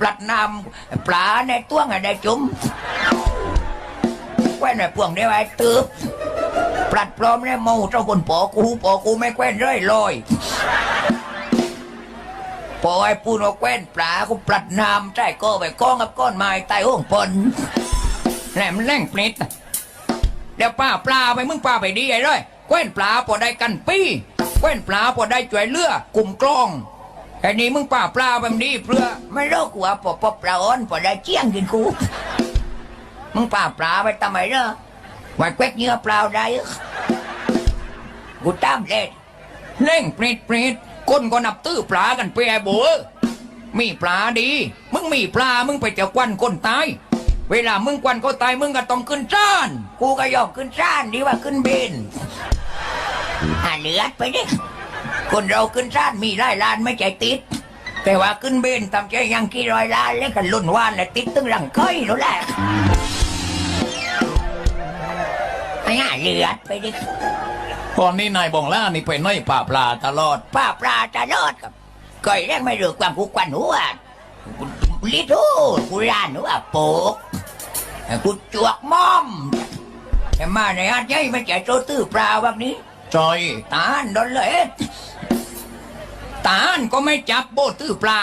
ปลัดน้ำปลาในต้วงอะได้จุ่มแควนไอ้พวกนี้ไอ้ตืบปลัดปลอมเนี่ยเมาเจ้าคนปอกูปอกูไม่แควนเรื่อยลอยพอไอ้ปูนเอาแควนปลากูปลัดน้ำใช่ก็ไปก้องกับก้อนไม้ใต้ห้องปนแหลมนแรงปลิดเดี๋ยวป้าปลาไปมึงป้าไปดีไอ้ร้อยแควนปลาพอได้กันปี้แควนปลาพอได้จ่วยเลือกลุ่มกล้อง ไอ้นี่มึงป่าปลาแบบนี้เพื่อไม่รู้กูว่าปอบปอบปลาอ้อนปอได้เจียงกินกู มึงป่าปลาไปทำไมเนาะไว้แควกเนื้อเปล่าได้ กูตามเล่นเล่งปริดปริดคนก็นับตื้อปลากันไปไอ้โบเอ้อมีปลาดี มึงมีปลา มึงไปเจ้ากวันคนตาย เวลามึงกวันก็ตายมึงก็ต้องขึ้นจ้าน กูก็ยอมขึ้นจ้านดีกว่าขึ้นบินอ่าเลือดไปดิ คนเราขึ้นชาติมีไร่ล้านไม่ใจติด แต่ว่าขึ้นเบนทำใจยังกี่ร้อยล้านแล้วกันลุ่นว่านและติดตึงรังก้อยนู่นแหละไอ้ห่าเลือดไปดิตอนนี้นายบองล่านี่ไปน้อยป่าปลาตลอดป้าปลาจะรอดกับก้อยแรกไม่เลือกความกูกวันหัวลิทูกูรานหัวโปกกูจวกม่อมแต่มาในอาใจไม่ใจโตตื้อปลาแบบนี้ จอยตาลโดนเลย ตาลก็ไม่จับโบตื้อปลา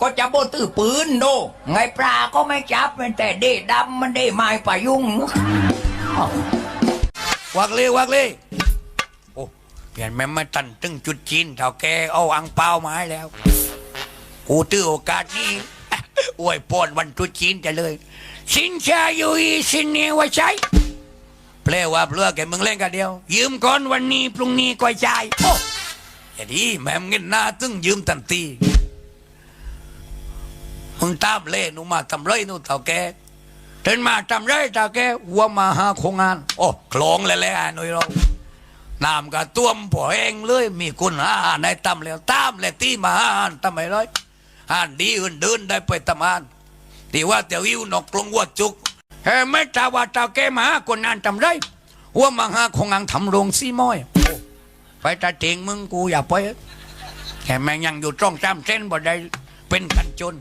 ก็จับโบตื้อปืนโด ไงปลาก็ไม่จับมันแต่เดดำมันได้ไม้ป่ายุ่งวักเลยวักเลยโอ้เปลี่ยนแม่มาตันตึงจุดจีนเท่าแกเอาอังเปามาให้แล้วกูตื้อโอกาสนี้อวยพรวันตรุษจีนจะเลย สินชายุยสินเนวใช้แปลว่าเพื่อแกมึงเล่นกันเดียว ยืมก่อนวันนี้พรุ่งนี้ก็จ่ายโอ้ อย่าดีแม่มเงินหน้าตึงยืมทันทีมึงตามเล่นูมาทำไรนูเท่าแกเดินมาจำไรตาแกวัวมาหาโครงงาน โอ้คลองเลยแหละหน่อยเราน้ำก็ต้วมพอเองเลยมีคนหาอาหารในตำแล้วตามเลยที่มาหาอาหารทำไมร้อยอาหารดีอื่นเดินได้ไปทำานที่ว่าแต่วิวนกกลงวัวจุกเฮ้ไม่ตาว่าตาแกมาหาคนงานทำไรวัวมาหาโครงงานทำโรงซีม้อย ไปตาเจงมึงกูอย่าไปแค่แม่งยังอยู่ตรงจำเส้นบ่ได้เป็นกันจน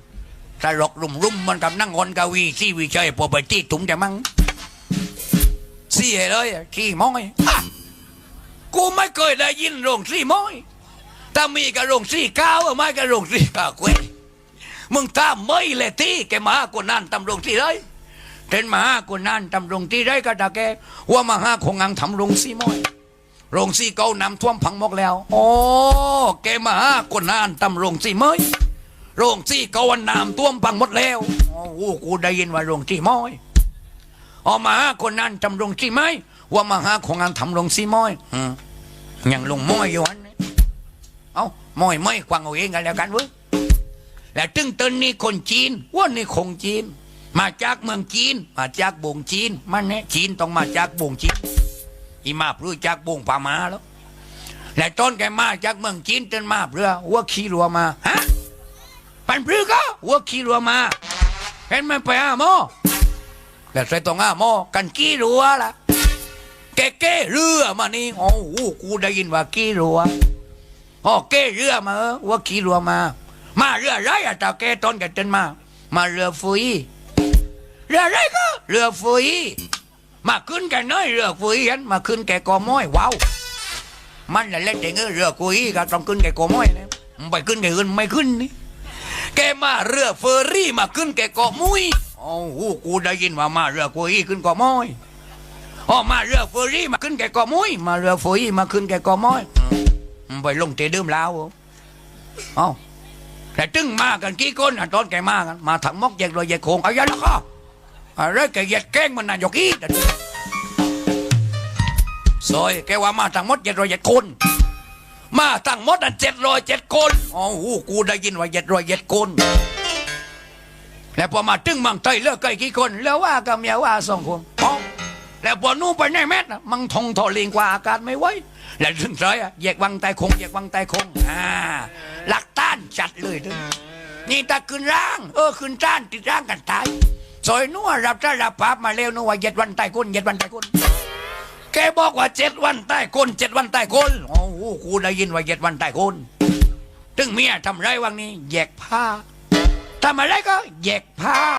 ตลกรุ่มรุ่มมันกับนั่งคนกวีซี่วิชัยพอไปที่ถุงจะมั่งซี่เลยอะซี่ม้อยกูไม่เคยได้ยินโรงซี่ม้อยถ้ามีกับโรงซี่ก้าวไม่กับโรงซี่ก้าวเว้ยมึงตามไม่เลยที่แกมาหาคนนั้นทำโรงซี่เลยเห็นมาหาคนนั้นทำโรงที่ได้ก็ตาแกว่ามาหาคงงังทำโรงซี่ม้อย โรงซี่เก่าน้ำท่วมพังหมดแล้ว โอ้แกมาหาคนนั้นทำโรงซี่ม้อยโรงที่เกาวันน้ำท่วมพังหมดแล้วโอ้โหกูได้ยินว่าโรงที่ม้อยออกมาหาคนนั้นทำโรงที่ไหมว่ามาหาของงานทำโรงที่ม้อยอืมยังลงม้อยอยู่อันนี้เอ้าม้อยไม่ควังเอาเองกันแล้วกันเว้ยแล้วตึงตนนี่คนจีนว่านี่คงจีน มาจากเมืองจีน มาจากบงจีน มันเนี่ยจีนต้องมาจากบงจีน อีมาเพรู้จากบงปามาแล้วและต้นแกมาจากเมืองจีนจนมาเรือว่าขี่รัวมาฮะปันพฤกษ์ก็วัวขี่รัวมา เห็นไหมไปอาหมอแล้วใส่ตรงอาหมอกันกี่รัวล่ะแกเก้เรือมานี่โอ้โหกูได้ยินว่ากี่รัวโอ๋อเก้เรือมาวัวขี่รัวมา มาเรือไรอะตาแกตอนแกเดินมา มาเรือฟุยเรือไรก็เรือฟุย มาขึ้นแกน้อยเรือฟุยยันมาขึ้นแกกอม้อยว้าวมันแหละเล่นเองเออเรือฟุยก็ต้องขึ้นแกกอม้อยนะไปขึ้นแกอื่นไม่ขึ้นนี่แกมาเรือเฟอร์รี่มาขึ้นแกเกาะมุยโอ้โหกูได้ยินว่ามาเรือกุยขึ้นเกาะมุยอ๋อมาเรือเฟอร์รี่มาขึ้นแกเกาะมุยมาเรือเฟอร์รี่มาขึ้นแกเกาะมุยอืมไปลงเตะเดิมแล้วเอ้าแต่ตึ้งมากันกี่คนอะตอนแกมากันมาถังมอกแยกรอยแยกโคงเอาอย่าละก็ อะไรแกแยกแกล้งมันนายกอีดซอยแกว่ามาถังมดแยกรอยแยกคนมาตั้งหมดอะเจ็ดร้อยเจ็ดคนอ๋อหูกูได้ยินว่าเจ็ดร้อยเจ็ดคนแล้วพอมาตึงมังไทยเลิกไก่กี่คนแล้วว่ากับเมียว่าสองคนอ๋อแล้วพอนู่นไปในแมทน่ะมังทงทอลิงกว่าอากาศไม่ไหวแล้วถึงไรอะแยกวังไตคงแยกวังไตคงอ่าหลักต้านจัดเลยเด้อนี่ตาขึ้นร่าง เออขึ้นต้านติดร่างกันตาย ซอยนัวรับจ้ารับปาบมาเร็วนัวเจ็ดวันใตคนเจ็ดวันใตคนแกบอกว่าเจ็ดวันใต้คนเจ็ดวันใต้คนโอ้โหกูได้ยินว่าเจ็ดวันใต้คนถึงเมียทำไรวังนี้แยกผ้าทำอะไรก็แยกผ้า